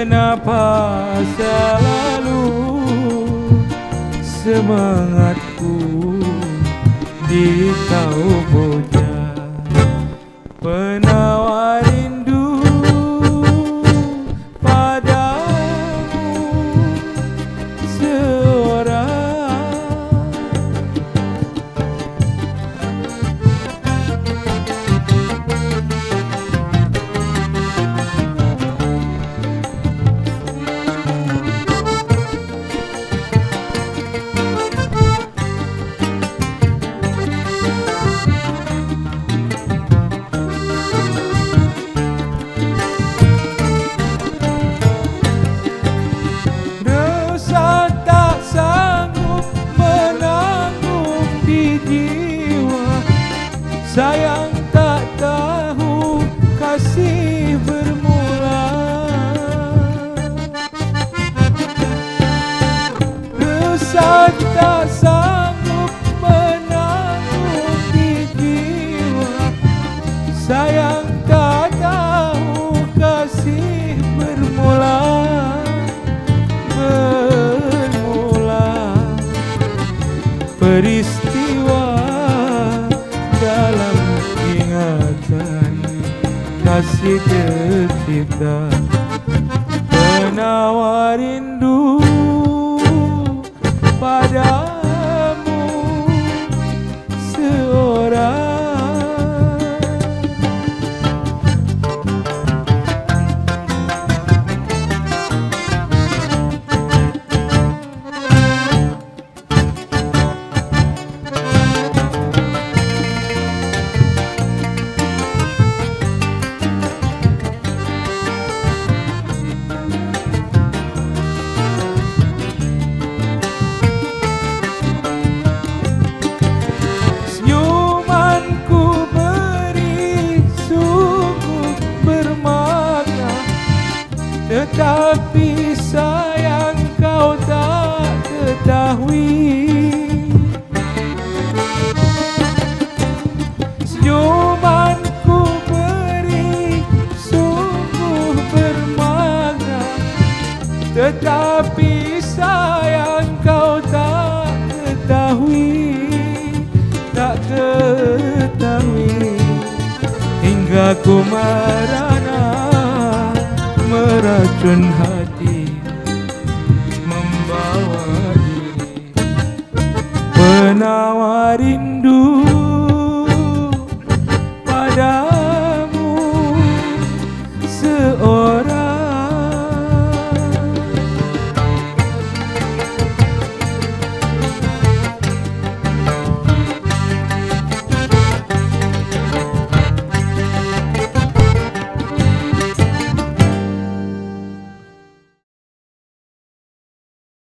Kenapa selalu semangatku di Sayang tak tahu kasih bermula. Dosa tak sanggup menanggung di jiwa. Sayang tak tahu kasih bermula. Bermula. Peristiwa kasih tercipta. Penawar rindu Tetapi sayang kau tak ketahui. Senyumanku beri sungguh bermakna. Tetapi sayang kau tak ketahui. Tak ketahui. Hingga ku merana Meracun hati Membawa diri. Penawar rindu